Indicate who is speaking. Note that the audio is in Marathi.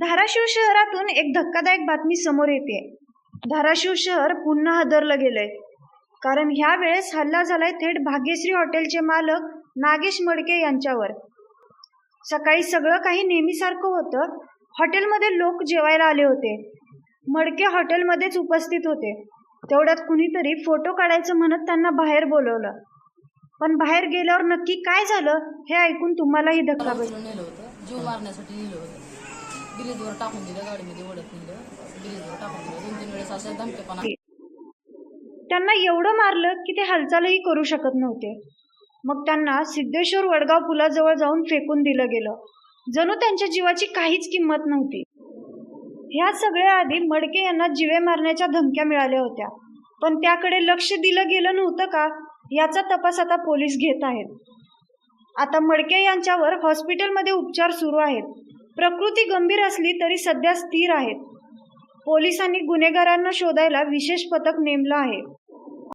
Speaker 1: धाराशिव शहरातून एक धक्कादायक बातमी समोर येते. धाराशिव शहर पुन्हा हादरलं गेलंय. कारण ह्या वेळेस हल्ला झालाय थेट भाग्यश्री हॉटेलचे मालक नागेश मडके यांच्यावर. सकाळी सगळं काही नेहमीसारखं होतं. हॉटेलमध्ये लोक जेवायला आले होते. मडके हॉटेलमध्येच उपस्थित होते. तेवढ्यात कुणीतरी फोटो काढायचं म्हणत त्यांना बाहेर बोलवलं. पण बाहेर गेल्यावर नक्की काय झालं हे ऐकून तुम्हालाही धक्का
Speaker 2: मला जीव मारण्यासाठी ब्रिजवर टाकून दिलं गाडीमध्ये ओढत नेलं. ब्रिजवर टाकून दिलं. दोन तीन वेळेस असं धमकेपणा.
Speaker 1: त्यांना एवढं मारलं की ते हालचालही करू शकत नव्हते. मग त्यांना सिद्धेश्वर वडगाव पुलाजवळ जाऊन फेकून दिलं गेलं. जणू त्यांच्या जीवाची काहीच किंमत नव्हती. ह्या सगळ्या आधी मडके यांना जिवे मारण्याच्या धमक्या मिळाल्या होत्या. पण त्याकडे लक्ष दिलं गेलं नव्हतं का याचा तपास आता पोलीस घेत आहेत. आता मडके यांच्यावर हॉस्पिटलमध्ये उपचार सुरू आहेत. प्रकृती गंभीर असली तरी सध्या स्थिर आहेत. पोलिसांनी गुन्हेगारांना शोधायला विशेष पथक नेमलं आहे.